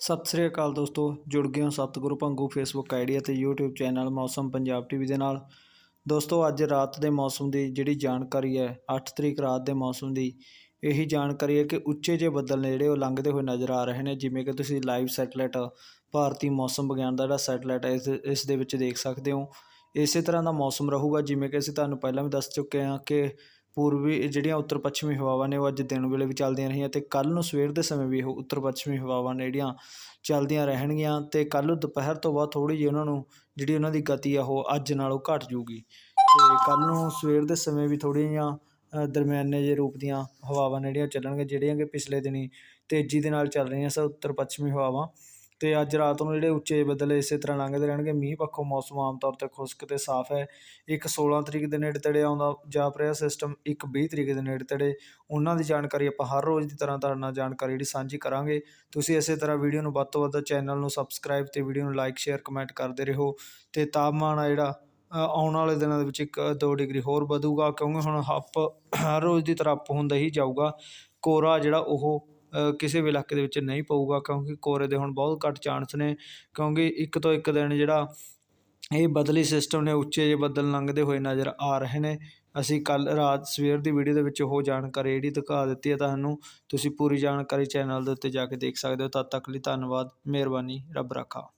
ਸਤਿ ਸ੍ਰੀ ਅਕਾਲ ਦੋਸਤੋ, ਜੁੜ ਗਏ ਹੋ ਸਤਿਗੁਰੂ ਭੰਗੂ ਫੇਸਬੁੱਕ ਆਈਡੀ ਅਤੇ YouTube channel Mausam Punjab TV ਦੇ ਨਾਲ। ਦੋਸਤੋ, ਅੱਜ ਰਾਤ ਦੇ ਮੌਸਮ ਦੀ ਜਿਹੜੀ ਜਾਣਕਾਰੀ ਹੈ 8 ਤਰੀਕ ਰਾਤ ਦੇ ਮੌਸਮ ਦੀ, ਇਹੀ ਜਾਣਕਾਰੀ ਹੈ ਕਿ ਉੱਚੇ ਜਿਹੇ ਬੱਦਲ ਨੇ ਜਿਹੜੇ ਉਹ ਲੰਘਦੇ ਹੋਏ ਨਜ਼ਰ ਆ ਰਹੇ ਨੇ, ਜਿਵੇਂ ਕਿ ਤੁਸੀਂ ਲਾਈਵ ਸੈਟਲਾਈਟ ਭਾਰਤੀ ਮੌਸਮ ਵਿਗਿਆਨ ਦਾ ਜਿਹੜਾ ਸੈਟਲਾਈਟ ਹੈ, ਇਸ ਇਸ ਦੇ ਵਿੱਚ ਦੇਖ ਸਕਦੇ ਹੋ। ਇਸੇ ਤਰ੍ਹਾਂ ਦਾ ਮੌਸਮ ਰਹੂਗਾ, ਜਿਵੇਂ ਕਿ ਅਸੀਂ ਤੁਹਾਨੂੰ ਪਹਿਲਾਂ ਵੀ ਦੱਸ ਚੁੱਕੇ ਹਾਂ ਕਿ ਪੂਰਬੀ ਜਿਹੜੀਆਂ ਉੱਤਰ ਪੱਛਮੀ ਹਵਾਵਾਂ ਨੇ ਉਹ ਅੱਜ ਦਿਨ ਵੇਲੇ ਵੀ ਚੱਲਦੀਆਂ ਰਹੀਆਂ ਅਤੇ ਕੱਲ੍ਹ ਨੂੰ ਸਵੇਰ ਦੇ ਸਮੇਂ ਵੀ ਉਹ ਉੱਤਰ ਪੱਛਮੀ ਹਵਾਵਾਂ ਨੇ ਜਿਹੜੀਆਂ ਚੱਲਦੀਆਂ ਰਹਿਣਗੀਆਂ ਅਤੇ ਕੱਲ੍ਹ ਨੂੰ ਦੁਪਹਿਰ ਤੋਂ ਬਾਅਦ ਥੋੜ੍ਹੀ ਜਿਹੀ ਉਹਨਾਂ ਨੂੰ ਜਿਹੜੀ ਉਹਨਾਂ ਦੀ ਗਤੀ ਆ ਉਹ ਅੱਜ ਨਾਲੋਂ ਘਟ ਜੂਗੀ ਅਤੇ ਕੱਲ੍ਹ ਨੂੰ ਸਵੇਰ ਦੇ ਸਮੇਂ ਵੀ ਥੋੜ੍ਹੀਆਂ ਜਿਹੀਆਂ ਦਰਮਿਆਨੇ ਜਿਹੇ ਰੂਪ ਦੀਆਂ ਹਵਾਵਾਂ ਨੇ ਜਿਹੜੀਆਂ ਚੱਲਣਗੀਆਂ, ਜਿਹੜੀਆਂ ਕਿ ਪਿਛਲੇ ਦਿਨੀ ਤੇਜ਼ੀ ਦੇ ਨਾਲ ਚੱਲ ਰਹੀਆਂ ਸਨ ਉੱਤਰ ਪੱਛਮੀ ਹਵਾਵਾਂ। ਅਤੇ ਅੱਜ ਰਾਤ ਨੂੰ ਜਿਹੜੇ ਉੱਚੇ ਬੱਦਲ ਇਸੇ ਤਰ੍ਹਾਂ ਲੰਘਦੇ ਰਹਿਣਗੇ। ਮੀਂਹ ਪੱਖੋਂ ਮੌਸਮ ਆਮ ਤੌਰ ਤੇ ਖੁਸ਼ਕ ਅਤੇ ਸਾਫ਼ ਹੈ। ਇੱਕ 16 ਤਰੀਕ ਦੇ ਨੇੜੇ ਤੇੜੇ ਆਉਂਦਾ ਜਾਪ ਰਿਹਾ ਸਿਸਟਮ ਇੱਕ ਵੀਹ ਤਰੀਕ ਦੇ ਨੇੜੇ ਤੇੜੇ। ਉਹਨਾਂ ਦੀ ਜਾਣਕਾਰੀ ਆਪਾਂ ਹਰ ਰੋਜ਼ ਦੀ ਤਰ੍ਹਾਂ ਤੁਹਾਡੇ ਨਾਲ ਜਾਣਕਾਰੀ ਜਿਹੜੀ ਸਾਂਝੀ ਕਰਾਂਗੇ। ਤੁਸੀਂ ਇਸੇ ਤਰ੍ਹਾਂ ਵੀਡੀਓ ਨੂੰ ਵੱਧ ਤੋਂ ਵੱਧ ਚੈਨਲ ਨੂੰ ਸਬਸਕ੍ਰਾਈਬ ਅਤੇ ਵੀਡੀਓ ਨੂੰ ਲਾਈਕ ਸ਼ੇਅਰ ਕਮੈਂਟ ਕਰਦੇ ਰਹੋ। ਅਤੇ ਤਾਪਮਾਨ ਆ ਜਿਹੜਾ ਆਉਣ ਵਾਲੇ ਦਿਨਾਂ ਦੇ ਵਿੱਚ 1-2 ਡਿਗਰੀ ਹੋਰ ਵਧੂਗਾ। ਕਿਉਂਕਿ ਹੁਣ ਹੱਪ ਹਰ ਰੋਜ਼ ਦੀ ਤਰ੍ਹਾਂ ਅਪ ਹੁੰਦਾ ਹੀ ਜਾਊਗਾ। ਕੋਰਾ ਜਿਹੜਾ ਉਹ ਕਿਸੇ ਵੀ ਇਲਾਕੇ ਦੇ ਵਿੱਚ ਨਹੀਂ ਪਊਗਾ ਕਿਉਂਕਿ ਕੋਰੇ ਦੇ ਹੁਣ ਬਹੁਤ ਘੱਟ ਚਾਂਸ ਨੇ, ਕਿਉਂਕਿ ਇੱਕ ਤੋਂ ਇੱਕ ਦਿਨ ਜਿਹੜਾ ਇਹ ਬਦਲੀ ਸਿਸਟਮ ਨੇ ਉੱਚੇ ਜਿਹੇ ਬੱਦਲ ਲੰਘਦੇ ਹੋਏ ਨਜ਼ਰ ਆ ਰਹੇ ਨੇ। ਅਸੀਂ ਕੱਲ ਰਾਤ ਸਵੇਰ ਦੀ ਵੀਡੀਓ ਦੇ ਵਿੱਚ ਉਹ ਜਾਣਕਾਰੀ ਜਿਹੜੀ ਦਿਖਾ ਦਿੱਤੀ ਹੈ ਤੁਹਾਨੂੰ, ਤੁਸੀਂ ਪੂਰੀ ਜਾਣਕਾਰੀ ਚੈਨਲ ਦੇ ਉੱਤੇ ਜਾ ਕੇ ਦੇਖ ਸਕਦੇ ਹੋ। ਤਦ ਤੱਕ ਲਈ ਧੰਨਵਾਦ, ਮਿਹਰਬਾਨੀ, ਰੱਬ ਰਾਖਾ।